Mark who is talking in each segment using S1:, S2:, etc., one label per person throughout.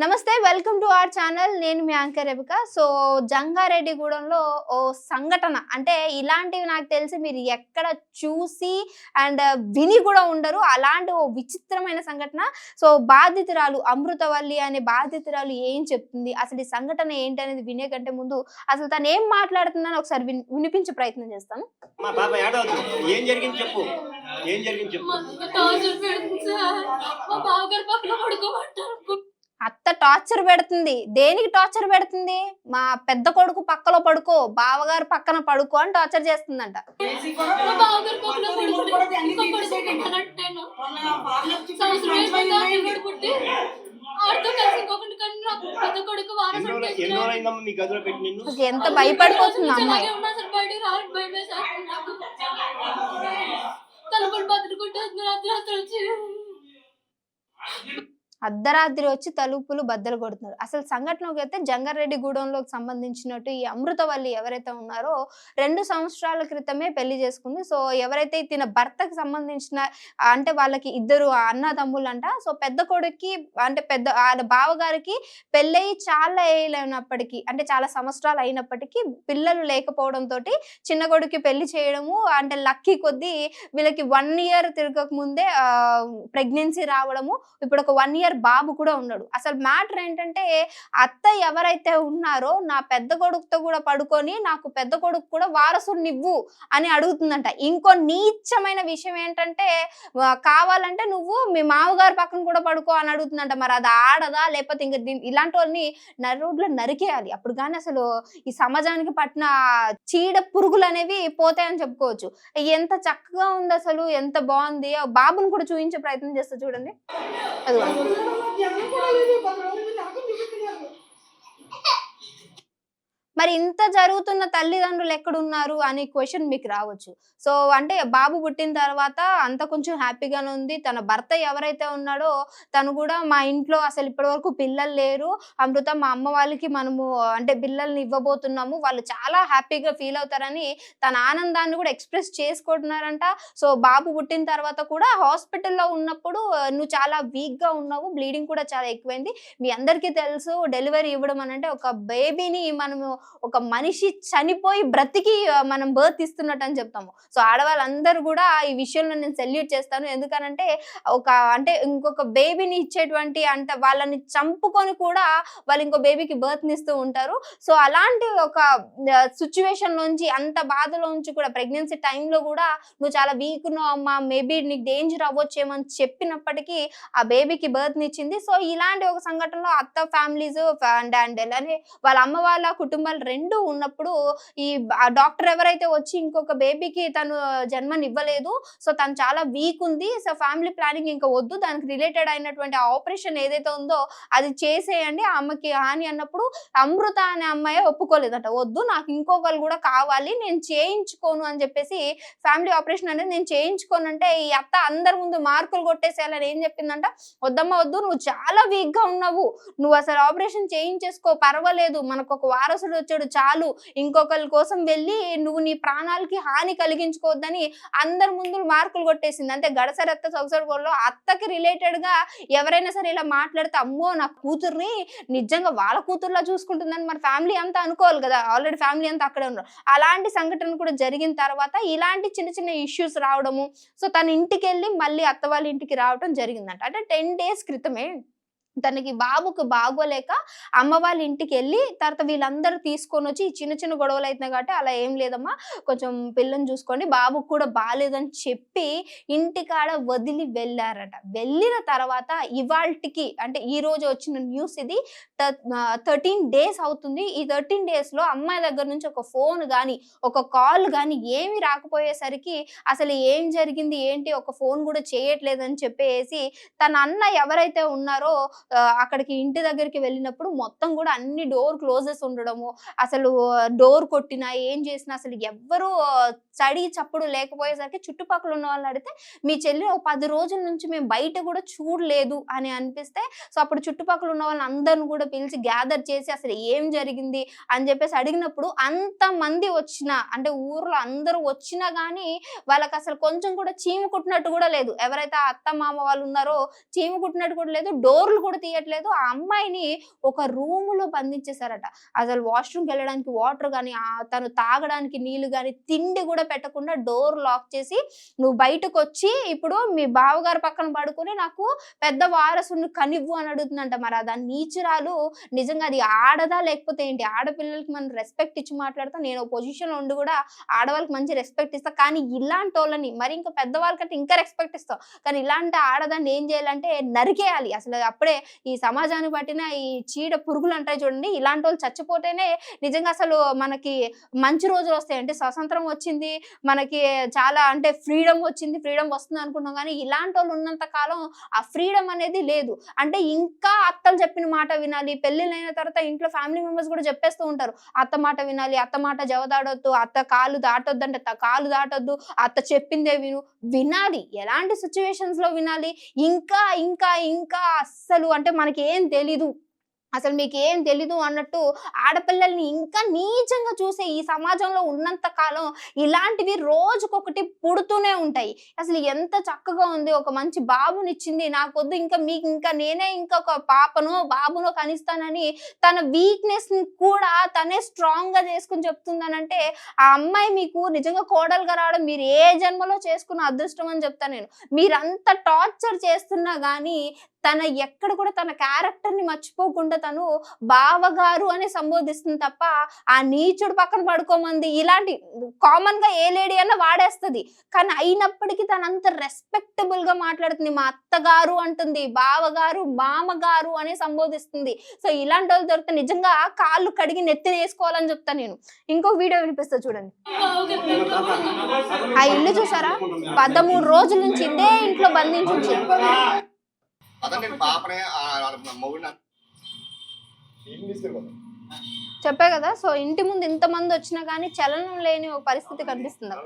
S1: నమస్తే welcome to our channel. నేను మీ anchor రేవిక so జంగారెడ్డిగూడెంలో ఓ సంఘటన. అంటే ఇలాంటివి నాకు తెలిసి మీరు ఎక్కడ చూసి అండ్ విని కూడా ఉండరు. అలాంటి ఓ విచిత్రమైన సంఘటన. సో బాధితురాలు అమృతవల్లి అనే బాధితురాలు ఏం చెప్తుంది? అసలు ఈ సంఘటన ఏంటి అనేది వినే కంటే ముందు అసలు తను ఏం మాట్లాడుతుందని ఒకసారి విన్- వినిపించే ప్రయత్నం చేస్తాను.
S2: మా పాప ఏడవద్దు ఏం జరిగింది చెప్పు. ఏం జరిగింది
S3: మా పక్కన
S1: అత్త టార్చర్ పెడుతుంది. దేనికి టార్చర్ పెడుతుంది? మా పెద్ద కొడుకు పక్కలో పడుకో బావగారు పక్కన పడుకో అని టార్చర్ చేస్తుందంట. ఎంత భయపడిపోతుంది అమ్మాయి?
S3: తలుపులు బతుకుంటే రాత్రి రాత్రి వచ్చి
S1: అర్ధరాత్రి వచ్చి తలుపులు బద్దలు కొడుతున్నారు. అసలు సంఘటనకి అయితే జంగారెడ్డి గూడెంలోకి సంబంధించినట్టు ఈ అమృతవల్లి ఎవరైతే ఉన్నారో రెండు సంవత్సరాల క్రితమే పెళ్ళి చేసుకుంది. సో ఎవరైతే తిన భర్తకు సంబంధించిన అంటే వాళ్ళకి ఇద్దరు అన్నదమ్ములు అంట సో పెద్ద కొడుక్కి అంటే పెద్ద వాళ్ళ బావగారికి పెళ్ళయి చాలా వేయలేనప్పటికీ అంటే చాలా సంవత్సరాలు అయినప్పటికీ పిల్లలు లేకపోవడంతో చిన్న కొడుకు పెళ్ళి చేయడము అంటే లక్కీ కొద్దీ వీళ్ళకి వన్ ఇయర్ తిరగక ముందే ప్రెగ్నెన్సీ రావడము ఇప్పుడు ఒక వన్ ఇయర్ బాబు కూడా ఉన్నాడు. అసలు మ్యాటర్ ఏంటంటే అత్త ఎవరైతే ఉన్నారో నా పెద్ద కొడుకుతో కూడా పడుకొని నాకు పెద్ద కొడుకు కూడా వారసుని అని అడుగుతుందంట. ఇంకో నీచమైన విషయం ఏంటంటే కావాలంటే నువ్వు మీ మామగారి పక్కన కూడా పడుకో అని అడుగుతుందంట. మరి అది ఆడదా? లేకపోతే ఇంకా ఇలాంటి వాళ్ళని నరుడ్లో నరికేయాలి. అప్పుడు కానీ అసలు ఈ సమాజానికి పట్టిన చీడ పురుగులు అనేవి పోతాయని చెప్పుకోవచ్చు. ఎంత చక్కగా ఉంది అసలు ఎంత బాగుంది. ఆ బాబుని కూడా చూపించే ప్రయత్నం చేస్తా చూడండి. Nosotros nos llamamos para el patrón. మరి ఇంత జరుగుతున్న తల్లిదండ్రులు ఎక్కడున్నారు అనే క్వశ్చన్ మీకు రావచ్చు. సో అంటే బాబు పుట్టిన తర్వాత అంత కొంచెం హ్యాపీగానే ఉంది. తన భర్త ఎవరైతే ఉన్నాడో తను కూడా మా ఇంట్లో అసలు ఇప్పటి వరకు పిల్లలు లేరు. అమృత మా అమ్మ వాళ్ళకి మనము అంటే పిల్లల్ని ఇవ్వబోతున్నాము. వాళ్ళు చాలా హ్యాపీగా ఫీల్ అవుతారని తన ఆనందాన్ని కూడా ఎక్స్ప్రెస్ చేసుకుంటున్నారంట. సో బాబు పుట్టిన తర్వాత కూడా హాస్పిటల్లో ఉన్నప్పుడు నువ్వు చాలా వీక్గా ఉన్నావు. బ్లీడింగ్ కూడా చాలా ఎక్కువైంది. మీ అందరికీ తెలుసు డెలివరీ ఇవ్వడం అనంటే ఒక బేబీని మనము ఒక మనిషి చనిపోయి బ్రతికి మనం బర్త్ ఇస్తున్నట్టు అని చెప్తాము. సో ఆడవాళ్ళందరూ కూడా ఈ విషయంలో నేను సెల్యూట్ చేస్తాను. ఎందుకనంటే ఒక అంటే ఇంకొక బేబీని ఇచ్చేటువంటి అంటే వాళ్ళని చంపుకొని కూడా వాళ్ళు ఇంకో బేబీకి బర్త్ ఇస్తూ ఉంటారు. సో అలాంటి ఒక సిచ్యువేషన్ నుంచి అంత బాధలోంచి కూడా ప్రెగ్నెన్సీ టైంలో కూడా నువ్వు చాలా వీక్ ఉన్నావు అమ్మా మేబీ నీకు డేంజర్ అవ్వచ్చేమని అని చెప్పినప్పటికీ ఆ బేబీకి బర్త్ ఇచ్చింది. సో ఇలాంటి ఒక సంఘటనలో అత్త ఫ్యామిలీస్ అండ్ అండ్ అలానే వాళ్ళ అమ్మ వాళ్ళ కుటుంబాలు రెండు ఉన్నప్పుడు ఈ డాక్టర్ ఎవరైతే వచ్చి ఇంకొక బేబీకి తను జన్మనివ్వలేదు సో తను చాలా వీక్ ఉంది సో ఫ్యామిలీ ప్లానింగ్ ఇంకా వద్దు దానికి రిలేటెడ్ అయినటువంటి ఆపరేషన్ ఏదైతే ఉందో అది చేసేయండి ఆ అమ్మకి హాని అన్నప్పుడు అమృత అనే అమ్మాయి ఒప్పుకోలేదట. వద్దు నాకు ఇంకొకరు కూడా కావాలి నేను చేయించుకోను అని చెప్పేసి ఫ్యామిలీ ఆపరేషన్ అనేది నేను చేయించుకోను అంటే ఈ అత్త అందరి ముందు మార్కులు కొట్టేసేయాలని ఏం చెప్పిందంట? వద్దమ్మ వద్దు నువ్వు చాలా వీక్గా ఉన్నావు నువ్వు అసలు ఆపరేషన్ చేయించేసుకో పర్వాలేదు మనకు ఒక వారసుడు వచ్చాడు. చాలు ఇంకొకరి కోసం వెళ్ళి నువ్వు నీ ప్రాణాలకి హాని కలిగించుకోవద్దని అందరి ముందు మార్కులు కొట్టేసింది. అంటే గడసరి అత్త సొగసరి గోల్లో అత్తకి రిలేటెడ్గా ఎవరైనా సరే ఇలా మాట్లాడితే అమ్మో నా కూతుర్ని నిజంగా వాళ్ళ కూతుర్లా చూసుకుంటుందని మరి ఫ్యామిలీ అంతా అనుకోవాలి కదా. ఆల్రెడీ ఫ్యామిలీ అంతా అక్కడే ఉన్నారు. అలాంటి సంఘటన కూడా జరిగిన తర్వాత ఇలాంటి చిన్న చిన్న ఇష్యూస్ రావడము సో తన ఇంటికి వెళ్ళి మళ్ళీ అత్త వాళ్ళ ఇంటికి రావడం జరిగిందంట. అంటే టెన్ డేస్ క్రితమే తనకి బాబుకు బాగోలేక అమ్మ వాళ్ళ ఇంటికి వెళ్ళి తర్వాత వీళ్ళందరూ తీసుకొని వచ్చి చిన్న చిన్న గొడవలు అవుతున్నాయి కాబట్టి అలా ఏం లేదమ్మా. కొంచెం పిల్లని చూసుకోండి బాబుకు కూడా బాగాలేదని చెప్పి ఇంటికాడ వదిలి వెళ్ళారట. వెళ్ళిన తర్వాత ఇవాల్టికి అంటే ఈ రోజు వచ్చిన న్యూస్ ఇది. థర్టీన్ డేస్ అవుతుంది. ఈ థర్టీన్ డేస్లో అమ్మాయి దగ్గర నుంచి ఒక ఫోన్ కానీ ఒక కాల్ కానీ ఏమి రాకపోయేసరికి అసలు ఏం జరిగింది ఏంటి ఒక ఫోన్ కూడా చేయట్లేదని చెప్పేసి తన అన్న ఎవరైతే ఉన్నారో అక్కడికి ఇంటి దగ్గరికి వెళ్ళినప్పుడు మొత్తం కూడా అన్ని డోర్ క్లోజెస్ ఉండడము అసలు డోర్ కొట్టినా ఏం చేసినా అసలు ఎవ్వరూ చడి చప్పుడు లేకపోయేసరికి చుట్టుపక్కల ఉన్న వాళ్ళని అడిగితే మీ చెల్లి ఒక పది రోజుల నుంచి మేము బయట కూడా చూడలేదు అని అనిపిస్తే సో అప్పుడు చుట్టుపక్కల ఉన్న వాళ్ళని అందరిని కూడా పిలిచి గ్యాదర్ చేసి అసలు ఏం జరిగింది? అని చెప్పేసి అడిగినప్పుడు అంత మంది వచ్చిన అంటే ఊర్లో అందరూ వచ్చినా కానీ వాళ్ళకి అసలు కొంచెం కూడా చీము కుట్టినట్టు కూడా లేదు. ఎవరైతే ఆ అత్త మామ వాళ్ళు ఉన్నారో చీము కుట్టినట్టు కూడా లేదు డోర్లు కూడా తీయట్లేదు. ఆ అమ్మాయిని ఒక రూములో బంధించేశారట. అసలు వాష్రూమ్కి వెళ్ళడానికి వాటర్ కానీ తను తాగడానికి నీళ్ళు కానీ తిండి కూడా పెట్టకుండా డోర్ లాక్ చేసి నువ్వు బయటకు వచ్చి ఇప్పుడు మీ బావగారు పక్కన పడుకొని నాకు పెద్ద వారసుని కనివ్వు అని అడుగుతుందంట. మరి అది నీచురాలు నిజంగా అది ఆడదా లేకపోతే ఏంటి? ఆడపిల్లలకి మనం రెస్పెక్ట్ ఇచ్చి మాట్లాడతా నేను పొజిషన్ ఉండి కూడా ఆడవాళ్ళకి మంచి రెస్పెక్ట్ ఇస్తా. కానీ ఇలాంటి వాళ్ళని మరి ఇంకా పెద్దవాళ్ళకంటే ఇంకా రెస్పెక్ట్ ఇస్తాం కానీ ఇలాంటి ఆడదాన్ని ఏం చేయాలంటే నరికేయాలి. అసలు అప్పుడే ఈ సమాజాన్ని పట్టిన ఈ చీడ పురుగులు అంటాయి చూడండి ఇలాంటి వాళ్ళు చచ్చిపోతేనే నిజంగా అసలు మనకి మంచి రోజులు వస్తాయి అంటే స్వతంత్రం వచ్చింది మనకి చాలా అంటే ఫ్రీడమ్ వచ్చింది ఫ్రీడమ్ వస్తుంది అనుకున్నాం కానీ ఇలాంటి వాళ్ళు ఉన్నంత కాలం ఆ ఫ్రీడమ్ అనేది లేదు. అంటే ఇంకా అత్తలు చెప్పిన మాట వినాలి పెళ్ళిళ్ళైన తర్వాత ఇంట్లో ఫ్యామిలీ మెంబర్స్ కూడా చెప్పేస్తూ ఉంటారు. అత్త మాట వినాలి అత్త మాట జవదాడొద్దు అత్త కాలు దాటొద్దు అంటే కాలు దాటొద్దు అత్త చెప్పిందే విను. వినాలి ఎలాంటి సిచ్యువేషన్స్లో వినాలి? ఇంకా ఇంకా ఇంకా అస్సలు అంటే మనకి ఏం తెలీదు. అసలు మీకు ఏం తెలీదు అన్నట్టు ఆడపిల్లల్ని ఇంకా నీచంగా చూసే ఈ సమాజంలో ఉన్నంత కాలం ఇలాంటివి రోజుకొకటి పుడుతూనే ఉంటాయి. అసలు ఎంత చక్కగా ఉంది ఒక మంచి బాబునిచ్చింది. నాకొద్దు ఇంకా మీకు ఇంకా నేనే ఇంకా ఒక పాపనో బాబునో కనిస్తానని తన వీక్నెస్ కూడా తనే స్ట్రాంగ్గా చేసుకుని చెప్తుందనంటే ఆ అమ్మాయి మీకు నిజంగా కోడలుగా రావడం మీరు ఏ జన్మలో చేసుకున్న అదృష్టం అని చెప్తాను నేను. మీరంత టార్చర్ చేస్తున్నా గానీ తన ఎక్కడ కూడా తన క్యారెక్టర్ని మర్చిపోకుండా తను బావగారు అని సంబోధిస్తుంది తప్ప ఆ నీచుడు పక్కన పడుకోమంది ఇలాంటి కామన్గా ఏ లేడీ అన్న వాడేస్తుంది. కానీ అయినప్పటికీ తను అంత రెస్పెక్టబుల్గా మాట్లాడుతుంది. మా అత్తగారు అంటుంది బావగారు మామగారు అని సంబోధిస్తుంది. సో ఇలాంటి వాళ్ళు దొరికితే నిజంగా కాళ్ళు కడిగి నెత్తిన వేసుకోవాలని చెప్తాను నేను. ఇంకో వీడియో వినిపిస్తా చూడండి. ఆ ఇల్లు చూసారా? పదమూడు రోజుల నుంచి ఇదే ఇంట్లో బంధించి ఉంచారు.
S2: అదే పాపనే మొగుడు
S1: చెప్పే కదా సో ఇంటి ముందు ఇంత మంది వచ్చినా గానీ చలనం లేని ఒక పరిస్థితి కనిపిస్తుంది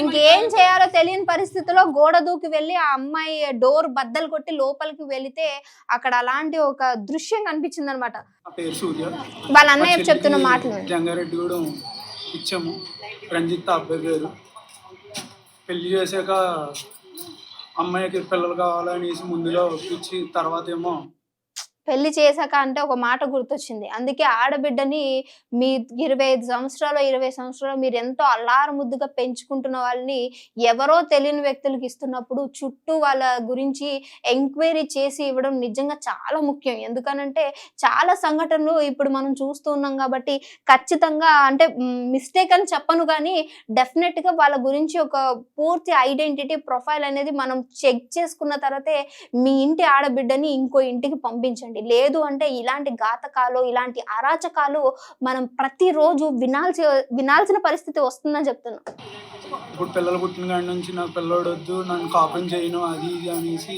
S1: ఇంకేం చేయాలో తెలియని పరిస్థితిలో గోడ దూకి వెళ్ళి ఆ అమ్మాయి డోర్ బద్దలు కొట్టి లోపలికి వెళితే అక్కడ అలాంటి ఒక దృశ్యం కనిపించింది అనమాట వాళ్ళ అన్నయ్య చెప్తున్న మాటలు.
S4: జంగారెడ్డి కూడా ఇచ్చాము. రంజిత్ అబ్బాయి పేరు. పెళ్ళి చేశాక అమ్మాయికి పిల్లలు కావాలనేసి ముందులో ఒప్పించి తర్వాత ఏమో
S1: పెళ్ళి చేశాక అంటే ఒక మాట గుర్తొచ్చింది. అందుకే ఆడబిడ్డని మీ ఇరవై ఐదు సంవత్సరాలు ఇరవై సంవత్సరాలు మీరు ఎంతో అల్లారు ముద్దుగా పెంచుకుంటున్న వాళ్ళని ఎవరో తెలియని వ్యక్తులకు ఇస్తున్నప్పుడు చుట్టూ వాళ్ళ గురించి ఎంక్వైరీ చేసి ఇవ్వడం నిజంగా చాలా ముఖ్యం. ఎందుకనంటే చాలా సంఘటనలు ఇప్పుడు మనం చూస్తూ ఉన్నాం కాబట్టి ఖచ్చితంగా అంటే మిస్టేక్ అని చెప్పను కానీ డెఫినెట్గా వాళ్ళ గురించి ఒక పూర్తి ఐడెంటిటీ ప్రొఫైల్ అనేది మనం చెక్ చేసుకున్న తర్వాతే మీ ఇంటి ఆడబిడ్డని ఇంకో ఇంటికి పంపించండి. లేదు అంటే ఇలాంటి ఘాతకాలు ఇలాంటి అరాచకాలు మనం ప్రతిరోజు వినాల్సి వినాల్సిన పరిస్థితి వస్తుందని చెప్తున్నాను
S4: ఇప్పుడు పిల్లలు పుట్టిన కాడి నుంచి నాకు పిల్లోడు వద్దు నన్ను కాపం చేయను అది ఇది అనేసి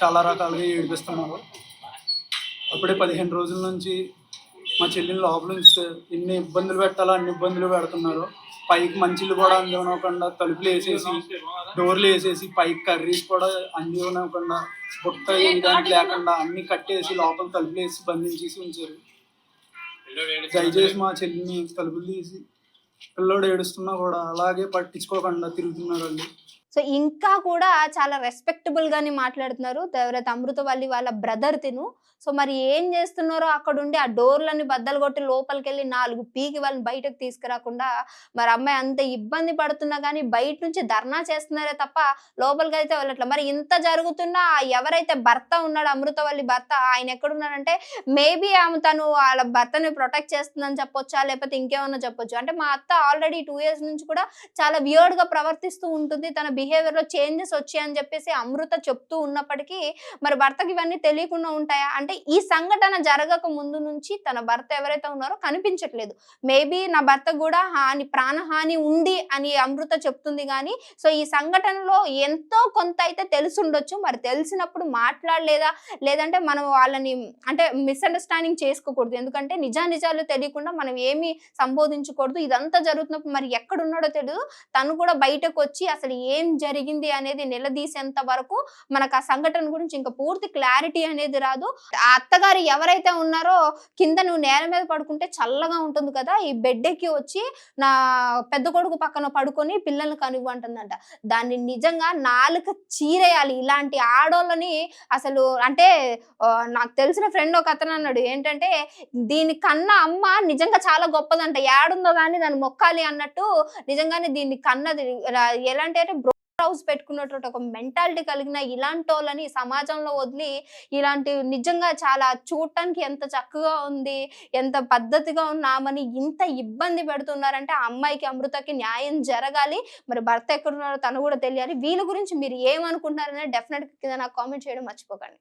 S4: చాలా రకాలుగా ఏడిపిస్తున్నారు. అప్పుడే పదిహేను రోజుల నుంచి మా చెల్లిని లోపల నుంచి ఎన్ని ఇబ్బందులు పెట్టాలో అన్ని ఇబ్బందులు పెడుతున్నారు. పైకి మంచిలు కూడా అందివ్వకుండా తలుపులు వేసేసి డోర్లు వేసేసి పైకి కర్రీస్ కూడా అందివ్వకుండా బుట్ట వేయడానికి లేకుండా అన్ని కట్టేసి లోపల తలుపులు వేసి బంధించేసి ఉంచారు. దయచేసి మా చెల్లిని తలుపులు తీసి పిల్లోడు ఏడుస్తున్నా కూడా అలాగే పట్టించుకోకుండా తిరుగుతున్నారు వాళ్ళు.
S1: సో ఇంకా కూడా చాలా రెస్పెక్టబుల్ గానే మాట్లాడుతున్నారు. ఎవరైతే అమృతవల్లి వాళ్ళ బ్రదర్ తిను. సో మరి ఏం చేస్తున్నారో అక్కడ ఉండి ఆ డోర్లని బద్దలు కొట్టి లోపలికి వెళ్ళి నాలుగు పీకి వాళ్ళని బయటకు తీసుకురాకుండా మరి అమ్మాయి అంత ఇబ్బంది పడుతున్నా కానీ బయట నుంచి ధర్నా చేస్తున్నారే తప్ప లోపలికి అయితే వెళ్ళట్లేదు మరి ఇంత జరుగుతున్నా ఎవరైతే భర్త ఉన్నాడు అమృతవల్లి భర్త ఆయన ఎక్కడున్నాడంటే మేబీ ఆమె తను వాళ్ళ భర్తని ప్రొటెక్ట్ చేస్తుందని చెప్పొచ్చా లేకపోతే ఇంకేమన్నా చెప్పొచ్చు? అంటే మా అత్త ఆల్రెడీ టూ ఇయర్స్ నుంచి కూడా చాలా వియర్డ్గా ప్రవర్తిస్తూ ఉంటుంది. తన బిహేవియర్లో చేంజెస్ వచ్చాయని చెప్పేసి అమృత చెప్తూ ఉన్నప్పటికీ మరి భర్తకి ఇవన్నీ తెలియకుండా ఉంటాయా? అంటే ఈ సంఘటన జరగక ముందు నుంచి తన భర్త ఎవరైతే ఉన్నారో కనిపించట్లేదు. మేబీ నా భర్త కూడా హాని ప్రాణహాని ఉంది అని అమృత చెప్తుంది కానీ సో ఈ సంఘటనలో ఎంతో కొంత అయితే తెలుసుండొచ్చు. మరి తెలిసినప్పుడు మాట్లాడలేదా? లేదంటే మనం వాళ్ళని అంటే మిస్అండర్స్టాండింగ్ చేసుకోకూడదు. ఎందుకంటే నిజా నిజాలు తెలియకుండా మనం ఏమి సంబోధించకూడదు. ఇదంతా జరుగుతున్నప్పుడు మరి ఎక్కడున్నాడో తెలియదు తను కూడా బయటకు వచ్చి అసలు ఏం జరిగింది అనేది నిలదీసేంత వరకు మనకు ఆ సంఘటన గురించి ఇంకా పూర్తి క్లారిటీ అనేది రాదు. ఆ అత్తగారు ఎవరైతే ఉన్నారో కింద నువ్వు నేల మీద పడుకుంటే చల్లగా ఉంటుంది కదా ఈ బెడ్ ఎక్కి వచ్చి నా పెద్ద కొడుకు పక్కన పడుకొని పిల్లల్ని కనుగొంటుందంట దాన్ని నిజంగా నాలుక చీరేయాలి. ఇలాంటి ఆడోళ్ళని అసలు అంటే నాకు తెలిసిన ఫ్రెండ్ ఒక అతను అన్నాడు ఏంటంటే దీని కన్నా అమ్మ నిజంగా చాలా గొప్పదంట. ఏడుందో కానీ దాన్ని మొక్కాలి అన్నట్టు నిజంగానే దీన్ని కన్నది. ఎలా ఎలాంటి అంటే హౌస్ పెట్టుకున్నటువంటి ఒక మెంటాలిటీ కలిగిన ఇలాంటి వాళ్ళని సమాజంలో వదిలి ఇలాంటి నిజంగా చాలా చూడటానికి ఎంత చక్కగా ఉంది ఎంత పద్ధతిగా ఉన్నామని ఇంత ఇబ్బంది పెడుతున్నారంటే ఆ అమ్మాయికి అమృతకి న్యాయం జరగాలి. మరి భర్త ఎక్కడున్నారో తను కూడా తెలియాలి. వీళ్ళ గురించి మీరు ఏమనుకుంటున్నారనే డెఫినెట్ కింద నాకు కామెంట్ చేయడం మర్చిపోకండి.